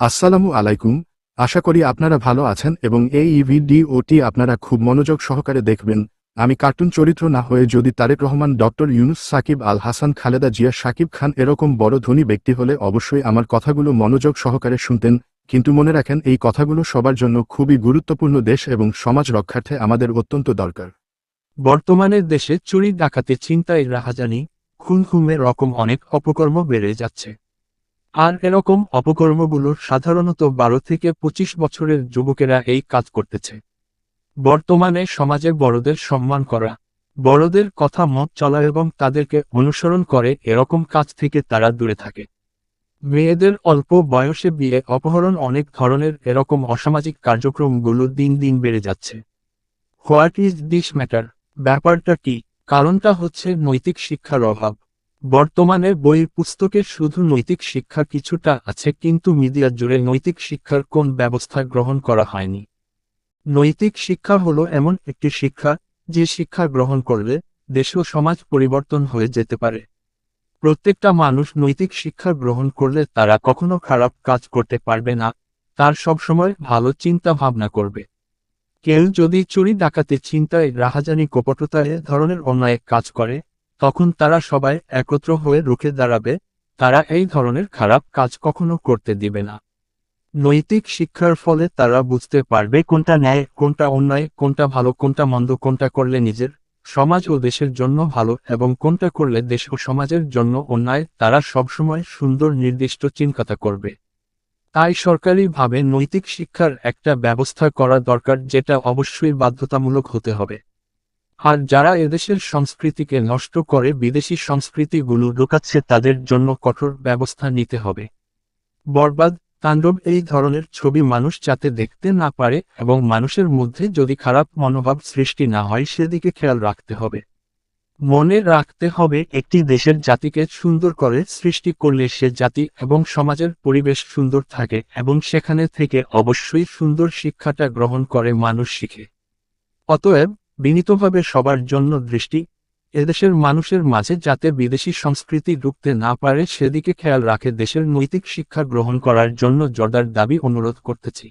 আসসালামু আলাইকুম। আশা করি আপনারা ভালো আছেন এবং এই ভিডিওটি আপনারা খুব মনোযোগ সহকারে দেখবেন। আমি কার্টুন চরিত্র না হয়ে যদি তারেক রহমান, ডক্টর ইউনুস, সাকিব আল হাসান, খালেদা জিয়া, সাকিব খান এরকম বড় ধনী ব্যক্তি হলে অবশ্যই আমার কথাগুলো মনোযোগ সহকারে শুনতেন। কিন্তু মনে রাখেন এই কথাগুলো সবার জন্য খুবই গুরুত্বপূর্ণ দেশ এবং সমাজ রক্ষার্থে আমাদের অত্যন্ত দরকার। বর্তমানের দেশে চুরি, ডাকাতে চিন্তায় রাহাজানি খুন খুমে রকম অনেক অপকর্ম বেড়ে যাচ্ছে। আর এরকম অপকর্মগুলোর সাধারণত বারো থেকে পঁচিশ বছরের যুবকেরা এই কাজ করতেছে। বর্তমানে সমাজে বড়দের সম্মান করা, বড়দের কথা মত চলা এবং তাদেরকে অনুসরণ করে এরকম কাজ থেকে তারা দূরে থাকে। মেয়েদের অল্প বয়সে বিয়ে অপহরণ অনেক ধরনের এরকম অসামাজিক কার্যক্রমগুলো দিন দিন বেড়ে যাচ্ছে। হোয়াট ইজ দিস ম্যাটার ব্যাপারটা কি? কারণটা হচ্ছে নৈতিক শিক্ষার অভাব। বর্তমানে বই পুস্তকে শুধু নৈতিক শিক্ষা কিছুটা আছে, কিন্তু মিডিয়া জুড়ে নৈতিক শিক্ষার কোন ব্যবস্থা গ্রহণ করা হয়নি। নৈতিক শিক্ষা হলো এমন একটি শিক্ষা যে শিক্ষা গ্রহণ করলে দেশ ও সমাজ পরিবর্তন হয়ে যেতে পারে। প্রত্যেকটা মানুষ নৈতিক শিক্ষা গ্রহণ করলে তারা কখনো খারাপ কাজ করতে পারবে না, তার সবসময় ভালো চিন্তা ভাবনা করবে। কেউ যদি চুরি ডাকাতি চিন্তায় রাহাজানি, কপটতায় ধরনের অন্যায় কাজ করে তখন তারা সবাই একত্র হয়ে রুখে দাঁড়াবে, তারা এই ধরনের খারাপ কাজ কখনো করতে দিবে না। নৈতিক শিক্ষার ফলে তারা বুঝতে পারবে কোনটা ন্যায়, কোনটা অন্যায়, কোনটা ভালো, কোনটা মন্দ, কোনটা করলে নিজের সমাজ ও দেশের জন্য ভালো এবং কোনটা করলে দেশ ও সমাজের জন্য অন্যায়, তারা সবসময় সুন্দর নির্দিষ্ট চিন্তা করবে। তাই সরকারিভাবে নৈতিক শিক্ষার একটা ব্যবস্থা করা দরকার যেটা অবশ্যই বাধ্যতামূলক হতে হবে। আর যারা এদেশের সংস্কৃতিকে নষ্ট করে বিদেশি সংস্কৃতিগুলো ঢোকাচ্ছে তাদের জন্য কঠোর ব্যবস্থা নিতে হবে। বরবাদ, তাণ্ডব এই ধরনের ছবি মানুষ যাতে দেখতে না পারে এবং মানুষের মধ্যে যদি খারাপ মনোভাব সৃষ্টি না হয় সেদিকে খেয়াল রাখতে হবে। মনে রাখতে হবে একটি দেশের জাতিকে সুন্দর করে সৃষ্টি করলে সে জাতি এবং সমাজের পরিবেশ সুন্দর থাকে এবং সেখানে থেকে অবশ্যই সুন্দর শিক্ষাটা গ্রহণ করে মানুষ শিখে। অতএব বিনীতভাবে সবার জন্য দৃষ্টি, এদেশের মানুষের মাঝে যাতে বিদেশি সংস্কৃতি ঢুকতে না পারে, সেদিকে খেয়াল রাখে দেশের নৈতিক শিক্ষা গ্রহণ করার জন্য জর্দার দাবি অনুরোধ করতেছি।